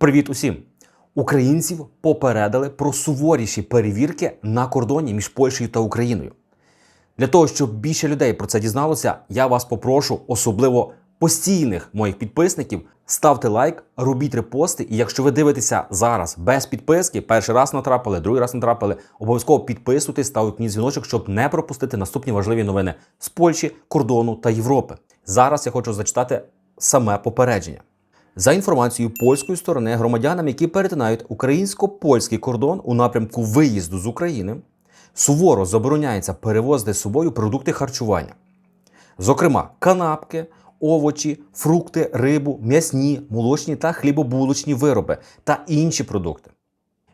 Привіт усім! Українців попередили про суворіші перевірки на кордоні між Польщею та Україною. Для того, щоб більше людей про це дізналося, я вас попрошу, особливо постійних моїх підписників, ставте лайк, робіть репости. І якщо ви дивитеся зараз без підписки, перший раз натрапили, другий раз натрапили, обов'язково підписуйтесь, ставте мені дзвіночок, щоб не пропустити наступні важливі новини з Польщі, кордону та Європи. Зараз я хочу зачитати саме попередження. За інформацією польської сторони, громадянам, які перетинають українсько-польський кордон у напрямку виїзду з України, суворо забороняється перевозити з собою продукти харчування, зокрема, канапки, овочі, фрукти, рибу, м'ясні, молочні та хлібобулочні вироби та інші продукти.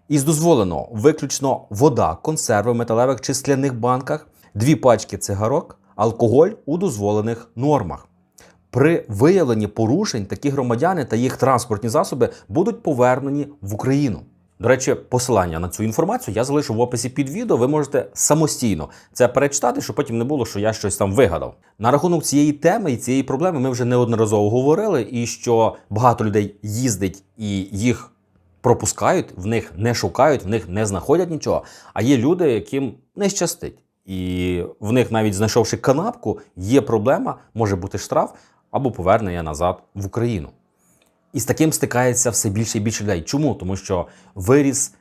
Із дозволеного виключно вода, консерви в металевих чи скляних банках, дві пачки цигарок, алкоголь у дозволених нормах. При виявленні порушень такі громадяни та їх транспортні засоби будуть повернені в Україну. До речі, посилання на цю інформацію я залишу в описі під відео. Ви можете самостійно це перечитати, щоб потім не було, що я щось там вигадав. На рахунок цієї теми і цієї проблеми ми вже неодноразово говорили, і що багато людей їздить і їх пропускають, в них не шукають, в них не знаходять нічого. А є люди, яким не щастить. І в них, навіть знайшовши канапку, є проблема, може бути штраф або повернення назад в Україну. І з таким стикається все більше і більше людей. Чому? Тому що виріс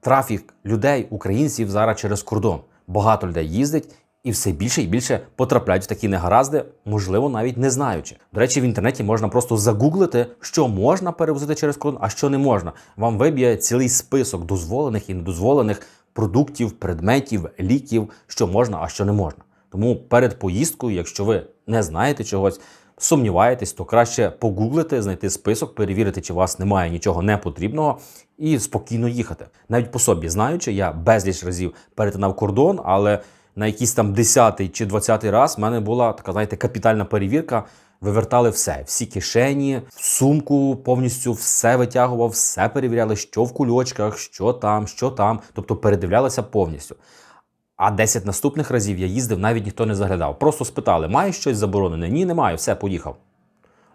трафік людей, українців зараз через кордон. Багато людей їздить і все більше і більше потрапляють в такі негаразди, можливо, навіть не знаючи. До речі, в інтернеті можна просто загуглити, що можна перевозити через кордон, а що не можна. Вам виб'є цілий список дозволених і недозволених продуктів, предметів, ліків, що можна, а що не можна. Тому перед поїздкою, якщо ви не знаєте чогось, сумніваєтесь, то краще погуглити, знайти список, перевірити, чи у вас немає нічого непотрібного, і спокійно їхати. Навіть по собі знаючи, я безліч разів перетинав кордон, але на якийсь там 10 чи 20 раз в мене була така, знаєте, капітальна перевірка. Вивертали все, всі кишені, сумку повністю все витягував, все перевіряли, що в кульочках, що там, що там. Тобто передивлялися повністю. А 10 наступних разів я їздив, навіть ніхто не заглядав. Просто спитали, маєш щось заборонене? Ні, немає, все, поїхав.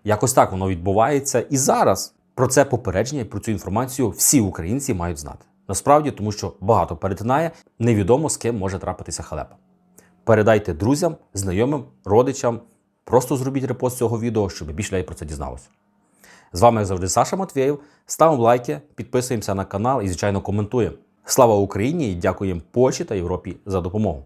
Якось так воно відбувається. І зараз про це попередження і про цю інформацію всі українці мають знати. Насправді, тому що багато перетинає, невідомо з ким може трапитися халепа. Передайте друзям, знайомим, родичам. Просто зробіть репост цього відео, щоб більше людей про це дізналося. З вами, як завжди, Саша Матвєєв. Ставимо лайки, підписуємося на канал і, звичайно, коментуємо. Слава Україні і дякуємо Польщі та Європі за допомогу.